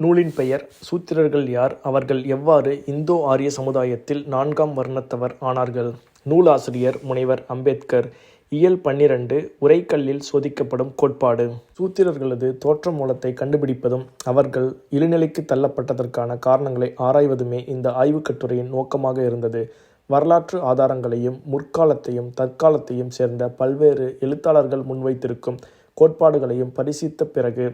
நூலின் பெயர் சூத்திரர்கள் யார் அவர்கள் எவ்வாறு இந்தோ ஆரிய சமுதாயத்தில் நான்காம் வர்ணத்தவர் ஆனார்கள்? நூலாசிரியர் முனைவர் அம்பேத்கர் இயல் பன்னிரண்டு உரைக்கல்லில் சோதிக்கப்படும் கோட்பாடு. சூத்திரர்களது தோற்ற மூலத்தை கண்டுபிடிப்பதும் அவர்கள் இழுநிலைக்கு தள்ளப்பட்டதற்கான காரணங்களை ஆராய்வதுமே இந்த ஆய்வுக் கட்டுரையின் நோக்கமாக இருந்தது. வரலாற்று ஆதாரங்களையும் முற்காலத்தையும் தற்காலத்தையும் சேர்ந்த பல்வேறு எழுத்தாளர்கள் முன்வைத்திருக்கும் கோட்பாடுகளையும் பரிசித்த பிறகு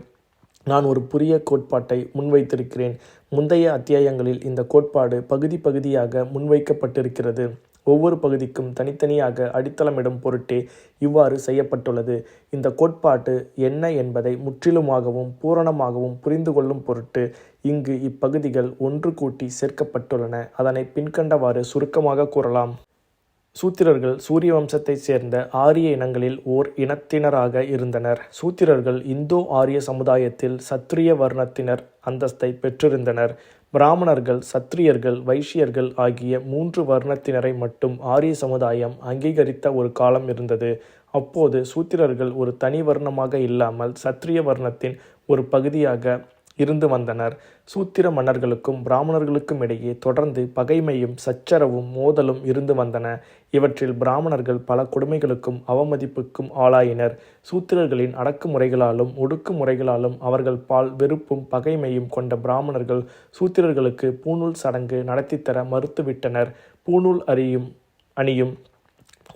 நான் ஒரு புதிய கோட்பாட்டை முன்வைத்திருக்கிறேன். முந்தைய அத்தியாயங்களில் இந்த கோட்பாடு பகுதி பகுதியாக முன்வைக்கப்பட்டிருக்கிறது. ஒவ்வொரு பகுதிக்கும் தனித்தனியாக அடித்தளமிடும் பொருட்டே இவ்வாறு செய்யப்பட்டுள்ளது. இந்த கோட்பாட்டு என்ன என்பதை முற்றிலுமாகவும் பூரணமாகவும் புரிந்து கொள்ளும் பொருட்டு இங்கு இப்பகுதிகள் ஒன்று கூட்டி சேர்க்கப்பட்டுள்ளன. அதனை பின்கண்டவாறு சுருக்கமாக கூறலாம். சூத்திரர்கள் சூரிய வம்சத்தைச் சேர்ந்த ஆரிய இனங்களில் ஓர் இனத்தினராக இருந்தனர். சூத்திரர்கள் இந்தோ ஆரிய சமுதாயத்தில் சத்திரிய வர்ணத்தினர் அந்தஸ்தை பெற்றிருந்தனர். பிராமணர்கள் சத்திரியர்கள் வைஷ்யர்கள் ஆகிய மூன்று வர்ணத்தினரை மட்டும் ஆரிய சமுதாயம் அங்கீகரித்த ஒரு காலம் இருந்தது. அப்போது சூத்திரர்கள் ஒரு தனி வர்ணமாக இல்லாமல் சத்திரிய வர்ணத்தின் ஒரு பகுதியாக இருந்து வந்தனர். சூத்திர மன்னர்களுக்கும் பிராமணர்களுக்கும் இடையே தொடர்ந்து பகைமையும் சச்சரவும் மோதலும் இருந்து வந்தன. இவற்றில் பிராமணர்கள் பல கொடுமைகளுக்கும் அவமதிப்புக்கும் ஆளாயினர். சூத்திரர்களின் அடக்குமுறைகளாலும் ஒடுக்குமுறைகளாலும் அவர்கள் பால் வெறுப்பும் பகைமையும் கொண்ட பிராமணர்கள் சூத்திரர்களுக்கு பூணூல் சடங்கு நடத்தித்தர மறுத்துவிட்டனர். பூணூல் அறியும் அணியும்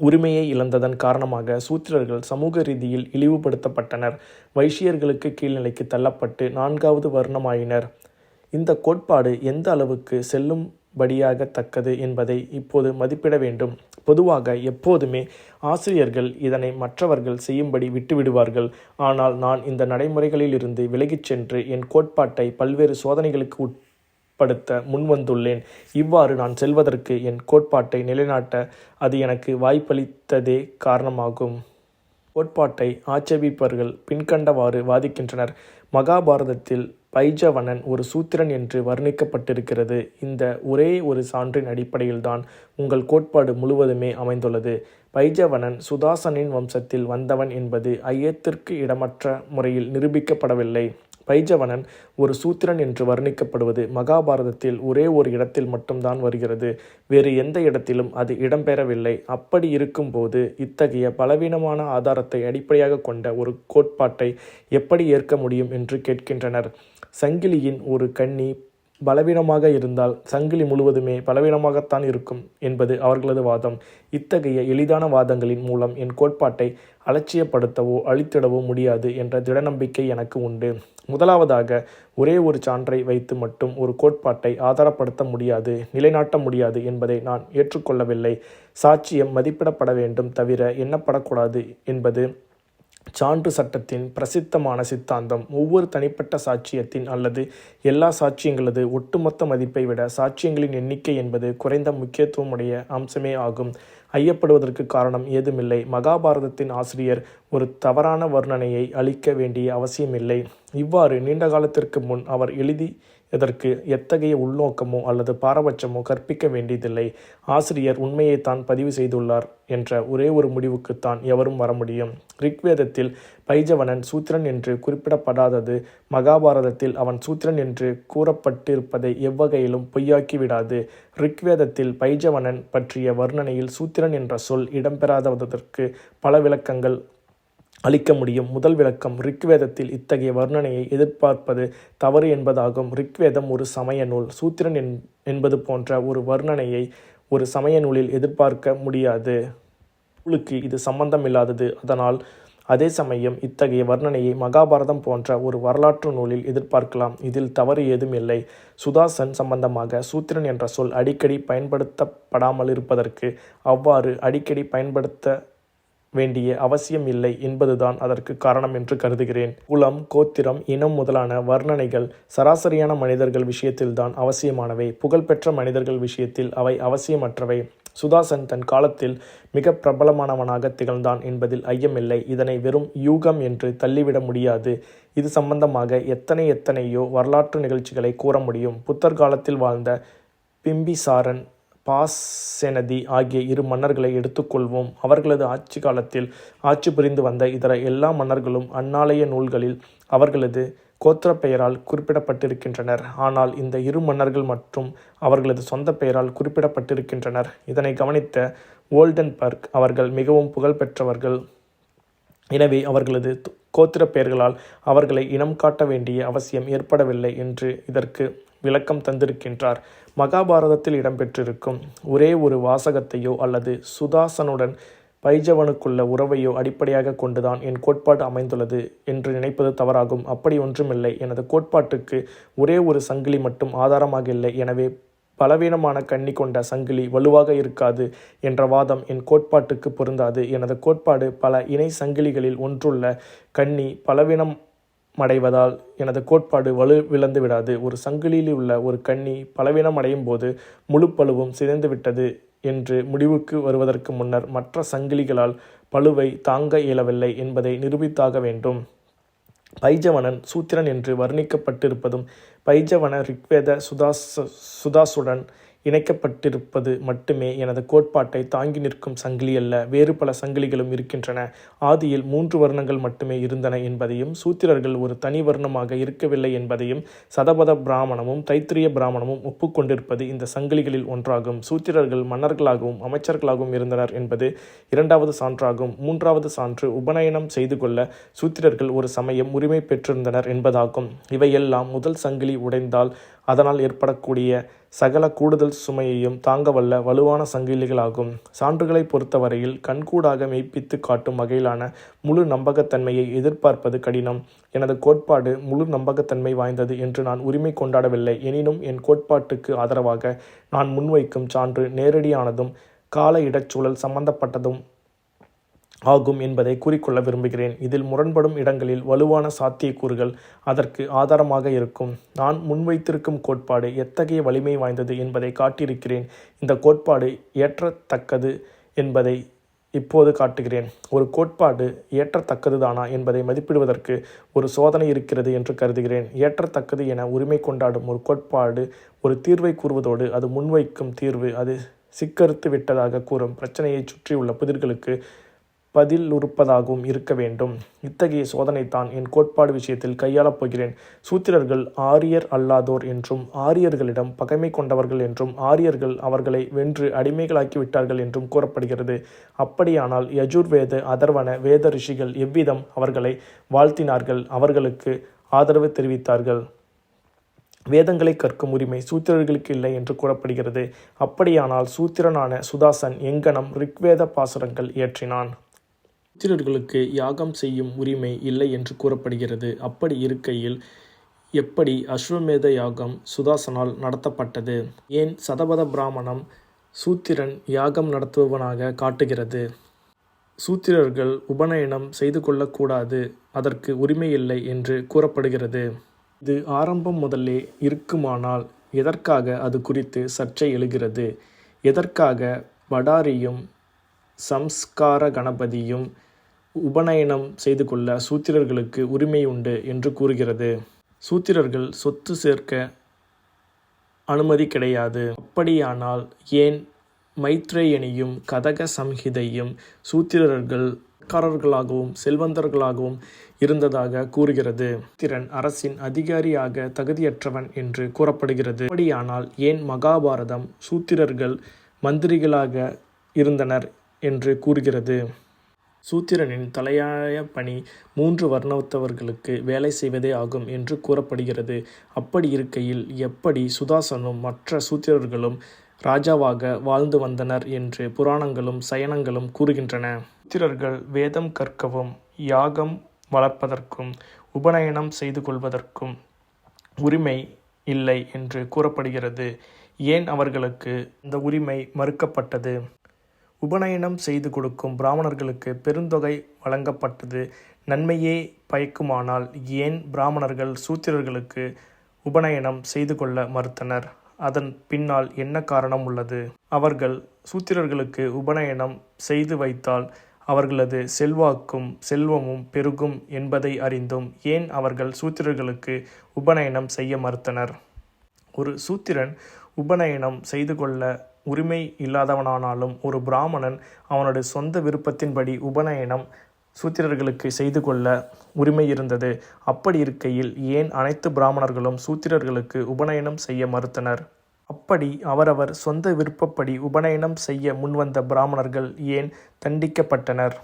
உரிமையை இழந்ததன் காரணமாக சூத்திரர்கள் சமூக ரீதியில் இழிவுபடுத்தப்பட்டனர். வைஷ்யர்களுக்கு கீழ்நிலைக்கு தள்ளப்பட்டு நான்காவது வர்ணமாயினர். இந்த கோட்பாடு எந்த அளவுக்கு செல்லும்படியாகத்தக்கது என்பதை இப்போது மதிப்பிட வேண்டும். பொதுவாக எப்போதுமே ஆசிரியர்கள் இதனை மற்றவர்கள் செய்யும்படி விட்டுவிடுவார்கள். ஆனால் நான் இந்த நடைமுறைகளிலிருந்து விலகிச் சென்று என் கோட்பாட்டை பல்வேறு சோதனைகளுக்கு உட் படுத்த முன்வந்துள்ளேன். இவ்வாறு நான் செல்வதற்கு என் கோட்பாட்டை நிலைநாட்ட அது எனக்கு வாய்ப்பளித்ததே காரணமாகும். கோட்பாட்டை ஆட்சேபிப்பவர்கள் பின்கண்டவாறு வாதிக்கின்றனர். மகாபாரதத்தில் பைஜவனன் ஒரு சூத்திரன் என்று வர்ணிக்கப்பட்டிருக்கிறது. இந்த ஒரே ஒரு சான்றின் அடிப்படையில்தான் உங்கள் கோட்பாடு முழுவதுமே அமைந்துள்ளது. பைஜவனன் சுதாசனின் வம்சத்தில் வந்தவன் என்பது ஐயத்திற்கு இடமற்ற முறையில் நிரூபிக்கப்படவில்லை. பைஜவனன் ஒரு சூத்திரன் என்று வர்ணிக்கப்படுவது மகாபாரதத்தில் ஒரே ஒரு இடத்தில் மட்டும்தான் வருகிறது. வேறு எந்த இடத்திலும் அது இடம்பெறவில்லை. அப்படி இருக்கும்போது இத்தகைய பலவீனமான ஆதாரத்தை அடிப்படையாக கொண்ட ஒரு கோட்பாட்டை எப்படி ஏற்க முடியும் என்று கேட்கின்றனர். சங்கிலியின் ஒரு கண்ணி பலவீனமாக இருந்தால் சங்கிலி முழுவதுமே பலவீனமாகத்தான் இருக்கும் என்பது அவர்களது வாதம். இத்தகைய எளிதான வாதங்களின் மூலம் என் கோட்பாட்டை அலட்சியப்படுத்தவோ அழித்திடவோ முடியாது என்ற திடநம்பிக்கை எனக்கு உண்டு. முதலாவதாக ஒரே ஒரு சான்றை வைத்து மட்டும் ஒரு கோட்பாட்டை ஆதாரப்படுத்த முடியாது நிலைநாட்ட முடியாது என்பதை நான் ஏற்றுக்கொள்ளவில்லை. சாட்சியம் மதிப்பிடப்பட வேண்டும் தவிர எண்ணப்படக்கூடாது என்பது சான்று சட்டத்தின் பிரசித்தமான சித்தாந்தம் ஒவ்வொரு தனிப்பட்ட சாட்சியத்தின் அல்லது எல்லா சாட்சியங்களது ஒட்டுமொத்த மதிப்பை விட சாட்சியங்களின் எண்ணிக்கை என்பது குறைந்த முக்கியத்துவமுடைய அம்சமே ஆகும். ஐயப்படுவதற்கு காரணம் ஏதுமில்லை. மகாபாரதத்தின் ஆசிரியர் ஒரு தவறான வர்ணனையை அளிக்க வேண்டிய அவசியமில்லை. இவ்வாறு நீண்ட காலத்திற்கு முன் அவர் எழுதி இதற்கு எத்தகைய உள்நோக்கமோ அல்லது பாரபட்சமோ கற்பிக்க வேண்டியதில்லை. ஆசிரியர் உண்மையைத்தான் பதிவு செய்துள்ளார் என்ற ஒரே ஒரு முடிவுக்குத்தான் எவரும் வர முடியும். ரிக்வேதத்தில் பைஜவனன் சூத்திரன் என்று குறிப்பிடப்படாதது. மகாபாரதத்தில் அவன் சூத்திரன் என்று கூறப்பட்டிருப்பதை எவ்வகையிலும் பொய்யாக்கிவிடாது. ரிக்வேதத்தில் பைஜவனன் பற்றிய வர்ணனையில் சூத்திரன் என்ற சொல் இடம்பெறாததற்கு பல விளக்கங்கள் அளிக்க முடியும். முதல் விளக்கம் ரிக்வேதத்தில் இத்தகைய வர்ணனையை எதிர்பார்ப்பது தவறு என்பதாகும். ரிக்வேதம் ஒரு சமய நூல். சூத்திரன் என் என்பது போன்ற ஒரு வர்ணனையை ஒரு சமய நூலில் எதிர்பார்க்க முடியாது. நூலுக்கு இது சம்பந்தமில்லாதது. அதனால் அதே சமயம் இத்தகைய வர்ணனையை மகாபாரதம் போன்ற ஒரு வரலாற்று நூலில் எதிர்பார்க்கலாம். இதில் தவறு ஏதும் இல்லை. சுதாசன் சம்பந்தமாக சூத்திரன் என்ற சொல் அடிக்கடி பயன்படுத்தப்படாமல் இருப்பதற்கு அவ்வாறு அடிக்கடி பயன்படுத்த வேண்டிய அவசியம் இல்லை என்பதுதான் அதற்கு காரணம் என்று கருதுகிறேன். குலம் கோத்திரம் இனம் முதலான வர்ணனைகள் சராசரியான மனிதர்கள் விஷயத்தில்தான் அவசியமானவை. புகழ்பெற்ற மனிதர்கள் விஷயத்தில் அவை அவசியமற்றவை. சுதாசன் தன் காலத்தில் மிக பிரபலமானவனாக திகழ்ந்தான் என்பதில் ஐயமில்லை. இதனை வெறும் யூகம் என்று தள்ளிவிட முடியாது. இது சம்பந்தமாக எத்தனை எத்தனையோ வரலாற்று நிகழ்ச்சிகளை கூற முடியும். புத்தர் காலத்தில் வாழ்ந்த பிம்பிசாரன் பாசெனதி ஆகிய இரு மன்னர்களை எடுத்துக்கொள்வோம். அவர்களது ஆட்சி காலத்தில் ஆட்சி புரிந்து வந்த இதர எல்லா மன்னர்களும் அன்னாலய நூல்களில் அவர்களது கோத்திர பெயரால் குறிப்பிடப்பட்டிருக்கின்றனர். ஆனால் இந்த இரு மன்னர்கள் மற்றும் அவர்களது சொந்த பெயரால் குறிப்பிடப்பட்டிருக்கின்றனர். இதனை கவனித்த ஓல்டன்பர்க் அவர்கள் மிகவும் புகழ்பெற்றவர்கள் எனவே அவர்களது கோத்திர பெயர்களால் அவர்களை இனம் காட்ட வேண்டிய அவசியம் ஏற்படவில்லை என்று இதற்கு விளக்கம் தந்திருக்கின்றார். மகாபாரதத்தில் இடம்பெற்றிருக்கும் ஒரே ஒரு வாசகத்தையோ அல்லது சுதாசனுடன் பைஜவனுக்குள்ள உறவையோ அடிப்படையாக கொண்டுதான் என் கோட்பாடு அமைந்துள்ளது என்று நினைப்பது தவறாகும். அப்படி ஒன்றுமில்லை. எனது கோட்பாட்டுக்கு ஒரே ஒரு சங்கிலி மட்டும் ஆதாரமாக இல்லை. எனவே பலவீனமான கண்ணி கொண்ட சங்கிலி வலுவாக இருக்காது என்ற வாதம் என் கோட்பாட்டுக்கு பொருந்தாது. எனது கோட்பாடு பல இணை சங்கிலிகளில் ஒன்றுள்ள கண்ணி பலவீனம் அடைவதால் எனது கோட்பாடு வலு விழந்து விடாது. ஒரு சங்கிலியில் உள்ள ஒரு கண்ணி பலவீனம் அடையும் போது முழு பழுவும் சிதைந்து விட்டது என்று முடிவுக்கு வருவதற்கு முன்னர் மற்ற சங்கிலிகளால் பழுவை தாங்க இயலவில்லை என்பதை நிரூபித்தாக வேண்டும். பைஜவனன் சூத்திரன் என்று வர்ணிக்கப்பட்டிருப்பதும் பைஜவன ரிக்வேத சுதாஸ் சுதாசுடன் இணைக்கப்பட்டிருப்பது மட்டுமே எனது கோட்பாட்டை தாங்கி நிற்கும் சங்கிலி அல்ல. வேறு பல சங்கிலிகளும் இருக்கின்றன. ஆதியில் மூன்று வர்ணங்கள் மட்டுமே இருந்தன என்பதையும் சூத்திரர்கள் ஒரு தனி வர்ணமாக இருக்கவில்லை என்பதையும் சதபத பிராமணமும் தைத்திரிய பிராமணமும் ஒப்புக்கொண்டிருப்பது இந்த சங்கிலிகளில் ஒன்றாகும். சூத்திரர்கள் மன்னர்களாகவும் அமைச்சர்களாகவும் இருந்தனர் என்பது இரண்டாவது சான்றாகும். மூன்றாவது சான்று உபநயனம் செய்து கொள்ள சூத்திரர்கள் ஒரு சமயம் உரிமை பெற்றிருந்தனர் என்பதாகும். இவையெல்லாம் முதல் சங்கிலி உடைந்தால் அதனால் ஏற்படக்கூடிய சகல கூடுதல் சுமையையும் தாங்கவல்ல வலுவான சங்கிலிகளாகும். சான்றுகளை பொறுத்தவரையில் கண்கூடாக மெய்ப்பித்து காட்டும் வகையிலான முழு நம்பகத்தன்மையை எதிர்பார்ப்பது கடினம். எனது கோட்பாடு முழு நம்பகத்தன்மை வாய்ந்தது என்று நான் உரிமை கொண்டாடவில்லை. எனினும் என் கோட்பாட்டுக்கு ஆதரவாக நான் முன்வைக்கும் சான்று நேரடியானதும் கால இடச்சூழல் சம்பந்தப்பட்டதும் ஆகும் என்பதை கூறிக்கொள்ள விரும்புகிறேன். இதில் முரண்படும் இடங்களில் வலுவான சாத்தியக்கூறுகள் அதற்கு ஆதாரமாக இருக்கும். நான் முன்வைத்திருக்கும் கோட்பாடு எத்தகைய வலிமை வாய்ந்தது என்பதை காட்டியிருக்கிறேன். இந்த கோட்பாடு ஏற்றத்தக்கது என்பதை இப்போது காட்டுகிறேன். ஒரு கோட்பாடு ஏற்றத்தக்கதுதானா என்பதை மதிப்பிடுவதற்கு ஒரு சோதனை இருக்கிறது என்று கருதுகிறேன். ஏற்றத்தக்கது என உரிமை கொண்டாடும் ஒரு கோட்பாடு ஒரு தீர்வை கூறுவதோடு அது முன்வைக்கும் தீர்வு அது சிக்கறுத்து விட்டதாக கூறும் பிரச்சனையை சுற்றியுள்ள புதிர்களுக்கு பதில் உறுப்பதாகவும் இருக்க வேண்டும். இத்தகைய சோதனைத்தான் என் கோட்பாடு விஷயத்தில் கையாளப் போகிறேன். சூத்திரர்கள் ஆரியர் அல்லாதோர் என்றும் ஆரியர்களிடம் பகைமை கொண்டவர்கள் என்றும் ஆரியர்கள் அவர்களை வென்று அடிமைகளாக்கி விட்டார்கள் என்றும் கூறப்படுகிறது. அப்படியானால் யஜுர்வேத அதர்வன வேத ரிஷிகள் எவ்விதம் அவர்களை வாழ்த்தினார்கள்? அவர்களுக்கு ஆதரவு தெரிவித்தார்கள். வேதங்களை கற்கும் உரிமை சூத்திரர்களுக்கு இல்லை என்று கூறப்படுகிறது. அப்படியானால் சூத்திரனான சுதாசன் எங்கனம் ரிக்வேத பாசுரங்கள் இயற்றினான். சூத்திரர்களுக்கு யாகம் செய்யும் உரிமை இல்லை என்று கூறப்படுகிறது. அப்படி இருக்கையில் எப்படி அஸ்வமேத யாகம் சுதாசனால் நடத்தப்பட்டது? ஏன் சதபத பிராமணம் சூத்திரன் யாகம் நடத்துபவனாக காட்டுகிறது? சூத்திரர்கள் உபநயனம் செய்து கொள்ளக்கூடாது அதற்கு உரிமை இல்லை என்று கூறப்படுகிறது. இது ஆரம்பம் முதலே இருக்குமானால் எதற்காக அது குறித்து சர்ச்சை எழுகிறது? எதற்காக வடாரியும் சம்ஸ்கார கணபதியும் உபநயனம் செய்து கொள்ள சூத்திரர்களுக்கு உரிமை உண்டு என்று கூறுகிறது. சூத்திரர்கள் சொத்து சேர்க்க அனுமதி கிடையாது. அப்படியானால் ஏன் மைத்ரேயனையும் கதக சம்ஹிதையும் சூத்திரர்கள் பணக்காரர்களாகவும் செல்வந்தர்களாகவும் இருந்ததாக கூறுகிறது. திறன் அரசின் அதிகாரியாக தகுதியற்றவன் என்று கூறப்படுகிறது. அப்படியானால் ஏன் மகாபாரதம் சூத்திரர்கள் மந்திரிகளாக இருந்தனர் என்று கூறுகிறது. சூத்திரனின் தலையாய பணி மூன்று வர்ணத்தவர்களுக்கு வேலை செய்வதே ஆகும் என்று கூறப்படுகிறது. அப்படி இருக்கையில் எப்படி சுதாசனும் மற்ற சூத்திரர்களும் ராஜாவாக வாழ்ந்து வந்தனர் என்று புராணங்களும் சயனங்களும் கூறுகின்றன. சூத்திரர்கள் வேதம் கற்கவும் யாகம் வளர்ப்பதற்கும் உபநயனம் செய்து கொள்வதற்கும் உரிமை இல்லை என்று கூறப்படுகிறது. ஏன் அவர்களுக்கு இந்த உரிமை மறுக்கப்பட்டது? உபநயனம் செய்து கொடுக்கும் பிராமணர்களுக்கு பெருந்தொகை வழங்கப்பட்டது. நன்மையே பயக்குமானால் ஏன் பிராமணர்கள் சூத்திரர்களுக்கு உபநயனம் செய்து கொள்ள மறுத்தனர்? அதன் பின்னால் என்ன காரணம் உள்ளது? அவர்கள் சூத்திரர்களுக்கு உபநயனம் செய்து வைத்தால் அவர்களது செல்வாக்கும் செல்வமும் பெருகும் என்பதை அறிந்தும் ஏன் அவர்கள் சூத்திரர்களுக்கு உபநயனம் செய்ய மறுத்தனர்? ஒரு சூத்திரன் உபநயனம் செய்து கொள்ள உரிமை இல்லாதவனானாலும் ஒரு பிராமணன் அவனுடைய சொந்த விருப்பத்தின்படி உபநயனம் சூத்திரர்களுக்கு செய்து கொள்ள உரிமை இருந்தது. அப்படி இருக்கையில் ஏன் அனைத்து பிராமணர்களும் சூத்திரர்களுக்கு உபநயனம் செய்ய மறுத்தனர்? அப்படி அவரவர் சொந்த விருப்பப்படி உபநயனம் செய்ய முன்வந்த பிராமணர்கள் ஏன் தண்டிக்கப்பட்டனர்?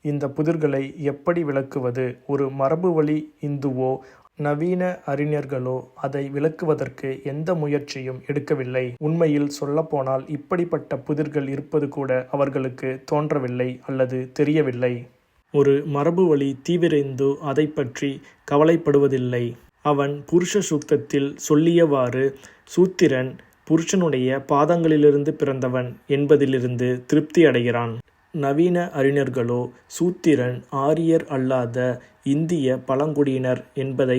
இந்த புதிர்களை எப்படி விளக்குவது? ஒரு மரபு வழி இந்துவோ நவீன அறிஞர்களோ அதை விளக்குவதற்கு எந்த முயற்சியும் எடுக்கவில்லை. உண்மையில் சொல்லப்போனால் இப்படிப்பட்ட புதிர்கள் இருப்பது கூட அவர்களுக்கு தோன்றவில்லை அல்லது தெரியவில்லை. ஒரு மரபு வழி தீவிரந்து அதை பற்றி கவலைப்படுவதில்லை. அவன் புருஷ சூக்தத்தில் சொல்லியவாறு சூத்திரன் புருஷனுடைய பாதங்களிலிருந்து பிறந்தவன் என்பதிலிருந்து திருப்தி அடைகிறான். நவீன அறிஞர்களோ சூத்திரன் ஆரியர் அல்லாத இந்திய பழங்குடியினர் என்பதை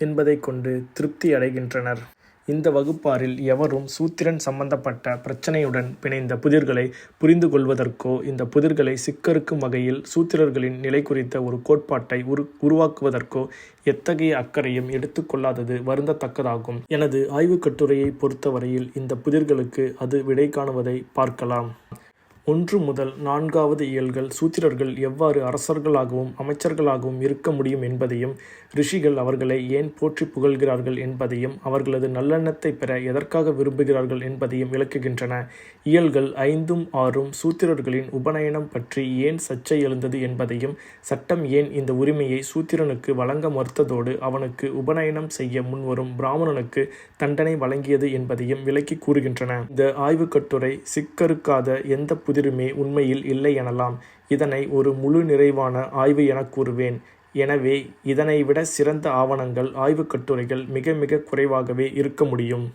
என்பதை கொண்டு திருப்தி அடைகின்றனர். இந்த வகுப்பாரில் எவரும் சூத்திரன் சம்பந்தப்பட்ட பிரச்சனையுடன் பிணைந்த புதிர்களை புரிந்து கொள்வதற்கோ இந்த புதிர்களை சிக்கறுக்கும் வகையில் சூத்திரர்களின் நிலை குறித்த ஒரு கோட்பாட்டை உரு உருவாக்குவதற்கோ எத்தகைய அக்கறையும் எடுத்துக்கொள்ளாதது வருந்தத்தக்கதாகும். எனது ஆய்வுக் கட்டுரையை பொறுத்தவரையில் இந்த புதிர்களுக்கு அது விடை காணுவதை பார்க்கலாம். ஒன்று முதல் நான்காவது இயல்கள் சூத்திரர்கள் எவ்வாறு அரசர்களாகவும் அமைச்சர்களாகவும் இருக்க முடியும் என்பதையும் ரிஷிகள் அவர்களை ஏன் போற்றி புகழ்கிறார்கள் என்பதையும் அவர்களது நல்லெண்ணத்தை பெற எதற்காக விரும்புகிறார்கள் என்பதையும் விளக்குகின்றன. இயல்கள் ஐந்தும் ஆறும் சூத்திரர்களின் உபநயனம் பற்றி ஏன் சர்ச்சை எழுந்தது என்பதையும் சட்டம் ஏன் இந்த உரிமையை சூத்திரனுக்கு வழங்க மறுத்ததோடு அவனுக்கு உபநயனம் செய்ய முன்வரும் பிராமணனுக்கு தண்டனை வழங்கியது என்பதையும் விளக்கி கூறுகின்றன. இந்த ஆய்வுக் கட்டுரை சிக்கறுக்காத எந்த புதிருமே உண்மையில் இல்லை எனலாம். இதனை ஒரு முழு நிறைவான ஆய்வு என கூறுவேன். எனவே இதனை விட சிறந்த ஆவணங்கள் ஆய்வுக் கட்டுரைகள் மிக மிக குறைவாகவே இருக்க முடியும்.